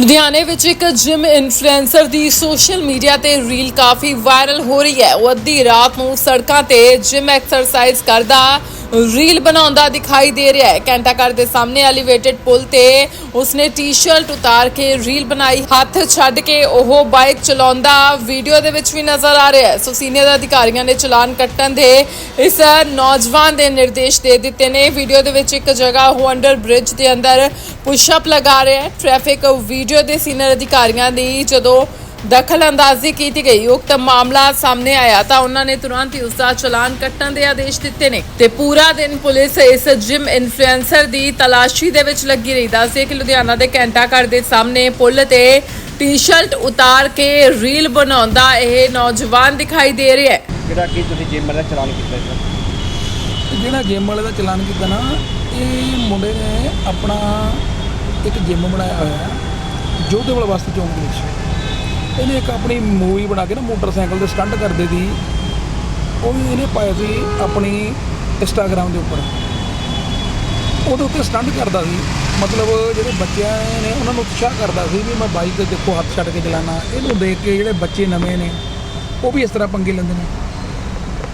ਲੁਧਿਆਣੇ ਵਿੱਚ ਇੱਕ ਜਿਮ ਇਨਫਲੂਐਂਸਰ ਦੀ ਸੋਸ਼ਲ ਮੀਡੀਆ ਤੇ ਰੀਲ ਕਾਫੀ ਵਾਇਰਲ ਹੋ ਰਹੀ ਹੈ। ਉਹ ਅੱਧੀ ਰਾਤ ਨੂੰ ਸੜਕਾਂ ਤੇ ਜਿਮ ਐਕਸਰਸਾਈਜ਼ ਕਰਦਾ ਰੀਲ ਬਣਾਉਂਦਾ ਦਿਖਾਈ ਦੇ ਰਿਹਾ ਹੈ। ਘੰਟਾ ਦੇ ਸਾਹਮਣੇ ਐਲੀਵੇਟਡ ਪੁਲ ਤੇ ਉਸਨੇ ਟੀ-ਸ਼ਰਟ ਉਤਾਰ ਕੇ ਰੀਲ ਬਣਾਈ। ਹੱਥ ਛੱਡ ਕੇ ਉਹ ਬਾਈਕ ਚਲਾਉਂਦਾ ਵੀਡੀਓ ਦੇ ਵਿੱਚ ਵੀ ਨਜ਼ਰ ਆ ਰਿਹਾ ਹੈ। ਸੋ ਸੀਨੀਅਰ ਅਧਿਕਾਰੀਆਂ ਨੇ ਚਲਾਨ ਕੱਟਣ ਦੇ ਇਸ ਨੌਜਵਾਨ ਦੇ ਨਿਰਦੇਸ਼ ਦੇ ਦਿੱਤੇ ਨੇ। ਵੀਡੀਓ ਦੇ ਵਿੱਚ ਇੱਕ ਜਗ੍ਹਾ ਉਹ ਅੰਡਰ ਬ੍ਰਿਜ ਦੇ ਅੰਦਰ ਪੁਸ਼ਅਪ ਲਗਾ ਰਿਹਾ ਹੈ। ਟ੍ਰੈਫਿਕ ਵੀਡੀਓ ਦੇ ਸੀਨੀਅਰ ਅਧਿਕਾਰੀਆਂ ਦੀ ਜਦੋਂ ਦਖਲ ਅੰਦਾਜ਼ੀ ਕੀਤੀ ਗਈ। ਉਕਤ ਮਾਮਲਾ ਸਾਹਮਣੇ ਆਇਆ ਤਾਂ ਉਹਨਾਂ ਨੇ ਤੁਰੰਤ ਹੀ ਉਸ ਦਾ ਚਲਾਨ ਕੱਟਣ ਦੇ ਆਦੇਸ਼ ਦਿੱਤੇ ਨੇ ਤੇ ਪੂਰਾ ਦਿਨ ਪੁਲਿਸ ਇਸ ਜਿਮ ਇਨਫਲੂਐਂਸਰ ਦੀ ਤਲਾਸ਼ੀ ਦੇ ਵਿੱਚ ਲੱਗੀ ਰਹੀ। ਦੱਸਦੇ ਕਿ ਲੁਧਿਆਣਾ ਦੇ ਘੰਟਾ ਘਰ ਦੇ ਸਾਹਮਣੇ ਪੁਲ ਤੇ ਟੀ-ਸ਼ਰਟ ਉਤਾਰ ਕੇ ਰੀਲ ਬਣਾਉਂਦਾ ਇਹ ਨੌਜਵਾਨ ਦਿਖਾਈ ਦੇ ਰਿਹਾ ਹੈ। ਜਿਹੜਾ ਕਿ ਤੁਸੀਂ ਜਿਮ ਦਾ ਚਲਾਨ ਕੀਤਾ ਜੀ ਜਿਹੜਾ ਜਿਮ ਵਾਲੇ ਦਾ ਚਲਾਨ ਕੀਤਾ ਨਾ ਇਹ ਮੁੰਡੇ ਨੇ ਆਪਣਾ ਇੱਕ ਜਿਮ ਬਣਾਇਆ ਹੋਇਆ ਹੈ ਜੋਧੇਵਾਲ ਵਾਸਤੇ ਚੌਂਕ ਦੇ ਵਿੱਚ। ਇਹਨੇ ਇੱਕ ਆਪਣੀ ਮੂਵੀ ਬਣਾ ਕੇ ਨਾ ਮੋਟਰਸਾਈਕਲ ਤੇ ਸਟੰਟ ਕਰਦੇ ਸੀ। ਉਹ ਵੀ ਇਹਨੇ ਪਾਇਆ ਸੀ ਆਪਣੀ ਇੰਸਟਾਗ੍ਰam ਦੇ ਉੱਪਰ। ਉਹਦੇ ਉੱਤੇ ਸਟੰਟ ਕਰਦਾ ਸੀ। ਮਤਲਬ ਜਿਹੜੇ ਬੱਚਿਆਂ ਨੇ ਉਹਨਾਂ ਨੂੰ ਉਤਸ਼ਾਹ ਕਰਦਾ ਸੀ ਵੀ ਮੈਂ ਬਾਈਕ ਤੇ ਦੇਖੋ ਹੱਥ ਛੱਡ ਕੇ ਚਲਾਣਾ ਇਹਨੂੰ ਦੇਖ ਕੇ ਜਿਹੜੇ ਬੱਚੇ ਨਵੇਂ ਨੇ, ਉਹ ਵੀ ਇਸ ਤਰ੍ਹਾਂ ਪੰਗੇ ਲੈਂਦੇ ਨੇ।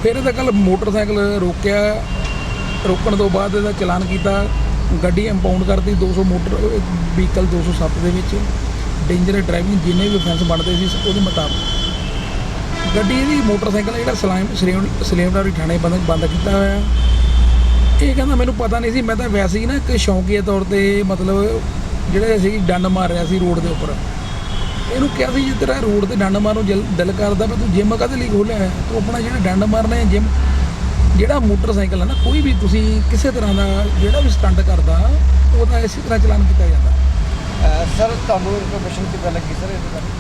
ਫਿਰ ਇਹਦਾ ਕੱਲ ਮੋਟਰਸਾਈਕਲ ਰੋਕਿਆ। ਰੋਕਣ ਤੋਂ ਬਾਅਦ ਇਹਦਾ ਚਲਾਨ ਕੀਤਾ। ਗੱਡੀ ਇੰਪਾਊਂਡ ਕਰਤੀ 200 ਮੋਟਰ ਵਹੀਕਲ 207 ਦੇ ਵਿੱਚ। ਡੇਂਜਰ ਡਰਾਈਵਿੰਗ ਜਿੰਨੇ ਵੀ ਅਫੈਂਸ ਬਣਦੇ ਸੀ, ਉਹਦੇ ਮੁਤਾਬਕ। ਗੱਡੀ ਇਹਦੀ ਮੋਟਰਸਾਈਕਲ ਜਿਹੜਾ ਸਲਾਮ ਸਲੇਮ ਸਲੇਮਦਾਰੀ ਥਾਣੇ ਬੰਦ ਬੰਦ ਕੀਤਾ ਹੋਇਆ ਇਹ ਕਹਿੰਦਾ ਮੈਨੂੰ ਪਤਾ ਨਹੀਂ ਸੀ, ਮੈਂ ਤਾਂ ਵੈਸੇ ਹੀ ਨਾ ਇੱਕ ਸ਼ੌਂਕੀਆ ਤੌਰ ਤੇ ਮਤਲਬ ਜਿਹੜੇ ਅਸੀਂ ਡੰਡ ਮਾਰ ਰਿਹਾ ਸੀ ਰੋਡ ਦੇ ਉੱਪਰ। ਇਹਨੂੰ ਕਿਹਾ ਸੀ ਜੇ ਤੇਰਾ ਰੋਡ ਤੇ ਡੰਡ ਮਾਰਨ ਨੂੰ ਜਲ- ਦਿਲ ਕਰਦਾ, ਵੀ ਤੂੰ ਜਿਮ ਕਾਹਦੇ ਲਈ ਖੋਲਿਆ ਤੂੰ ਆਪਣਾ ਜਿਹੜਾ ਡੰਡ ਮਾਰਨਾ ਹੈ ਜਿਮ ਜਿਹੜਾ ਮੋਟਰਸਾਈਕਲ ਹੈ ਨਾ, ਕੋਈ ਵੀ ਤੁਸੀਂ ਕਿਸੇ ਤਰ੍ਹਾਂ ਦਾ ਜਿਹੜਾ ਵੀ ਸਟੰਟ ਕਰਦਾ, ਉਹਦਾ ਇਸੇ ਤਰ੍ਹਾਂ ਚਲਾਨ ਕੀਤਾ ਜਾਂਦਾ। ਸਰ ਤੁਹਾਨੂੰ ਇਨਫੋਰਮੇਸ਼ਨ ਕਿੱਦਾਂ ਲੱਗੀ ਸਰ ਇਹਦੇ ਬਾਰੇ?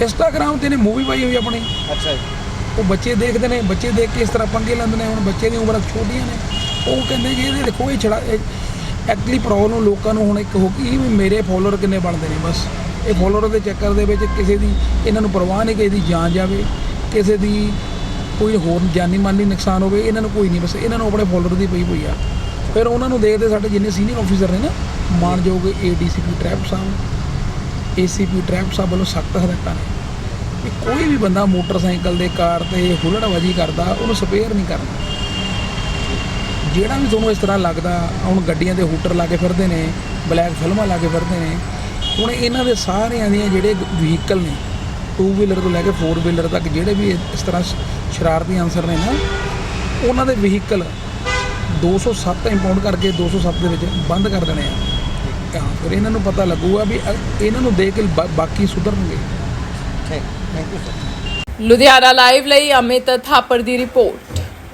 ਤੇ ਨੇ ਮੂਵੀ ਪਾਈ ਹੋਈ ਆਪਣੀ। ਅੱਛਾ ਜੀ। ਉਹ ਬੱਚੇ ਦੇਖਦੇ ਨੇ ਬੱਚੇ ਦੇਖ ਕੇ ਇਸ ਤਰ੍ਹਾਂ ਪੰਗੇ ਲੈਂਦੇ ਨੇ ਹੁਣ ਬੱਚੇ ਦੀ ਉਮਰ ਛੋਟੀਆਂ ਨੇ। ਉਹ ਕਹਿੰਦੇ ਕਿ ਇਹਦੇ ਦੇਖੋ ਇਹ ਛੜਾ ਐਕਚੁਅਲੀ ਪ੍ਰੋਬਲਮ ਲੋਕਾਂ ਨੂੰ ਹੁਣ ਇੱਕ ਹੋ ਗਈ ਵੀ ਮੇਰੇ ਫਾਲੋਅਰ ਕਿੰਨੇ ਬਣਦੇ ਨੇ ਬਸ। ਇਹ ਫਾਲੋਅਰ ਦੇ ਚੱਕਰ ਦੇ ਵਿੱਚ ਕਿਸੇ ਦੀ ਇਹਨਾਂ ਨੂੰ ਪਰਵਾਹ ਨਹੀਂ ਕਿ ਇਹਦੀ ਜਾਨ ਜਾਵੇ ਕਿਸੇ ਦੀ ਕੋਈ ਹੋਰ ਜਾਨੀ ਮਾਲੀ ਨੁਕਸਾਨ ਹੋਵੇ ਇਹਨਾਂ ਨੂੰ ਕੋਈ ਨਹੀਂ ਬਸ ਇਹਨਾਂ ਨੂੰ ਆਪਣੇ ਫਾਲੋਅਰ ਦੀ ਪਈ ਹੋਈ ਆ। ਫਿਰ ਉਹਨਾਂ ਨੂੰ ਦੇਖਦੇ ਸਾਡੇ ਜਿੰਨੇ ਸੀਨੀਅਰ ਆਫੀਸਰ ਨੇ ਨਾ ਮਾਨਯੋਗ ਏਡੀਸੀਪੀ ਟ੍ਰੈਫਿਕ ਸਾਹਿਬ ਏਸੀਪੀ ਟ੍ਰੈਫਿਕ ਸਾਹਿਬ ਵੱਲੋਂ ਸਖਤ ਹਦਾਇਤਾਂ ਨੇ ਵੀ ਕੋਈ ਵੀ ਬੰਦਾ ਮੋਟਰਸਾਈਕਲ ਦੇ ਕਾਰ ਤੇ ਹੁੱਲੜਬਾਜੀ ਕਰਦਾ, ਉਹਨੂੰ ਸਪੇਅਰ ਨਹੀਂ ਕਰਨਾ। ਜਿਹੜਾ ਵੀ ਤੁਹਾਨੂੰ ਇਸ ਤਰ੍ਹਾਂ ਲੱਗਦਾ, ਹੁਣ ਗੱਡੀਆਂ ਦੇ ਹੂਟਰ ਲਾ ਕੇ ਫਿਰਦੇ ਨੇ, ਬਲੈਕ ਫਿਲਮਾਂ ਲਾ ਕੇ ਫਿਰਦੇ ਨੇ, ਹੁਣ ਇਹਨਾਂ ਦੇ ਸਾਰਿਆਂ ਦੀਆਂ ਜਿਹੜੇ ਵਹੀਕਲ ਨੇ ਟੂ ਵੀਲਰ ਤੋਂ ਲੈ ਕੇ ਫੋਰ ਵੀਲਰ ਤੱਕ ਜਿਹੜੇ ਵੀ ਇਸ ਤਰ੍ਹਾਂ ਸ਼ਰਾਰਤੀ ਅਨਸਰ ਨੇ ਨਾ, ਉਹਨਾਂ ਦੇ ਵਹੀਕਲ 207 ਇੰਪਾਊਂਡ ਕਰਕੇ 207 ਦੇ ਵਿੱਚ ਬੰਦ ਕਰ ਦੇਣੇ ਆ। ਹਾਂ ਫਿਰ ਇਹਨਾਂ ਨੂੰ ਪਤਾ ਲੱਗੂਗਾ ਵੀ ਅ- ਇਹਨਾਂ ਨੂੰ ਦੇਖ ਕੇ ਬਾ- ਬਾਕੀ ਸੁਧਰਨਗੇ। ਠੀਕ thank you sir Ludhiana live ਲਈ ਅਮਿਤ ਥਾਪੜ ਦੀ ਰਿਪੋਰਟ।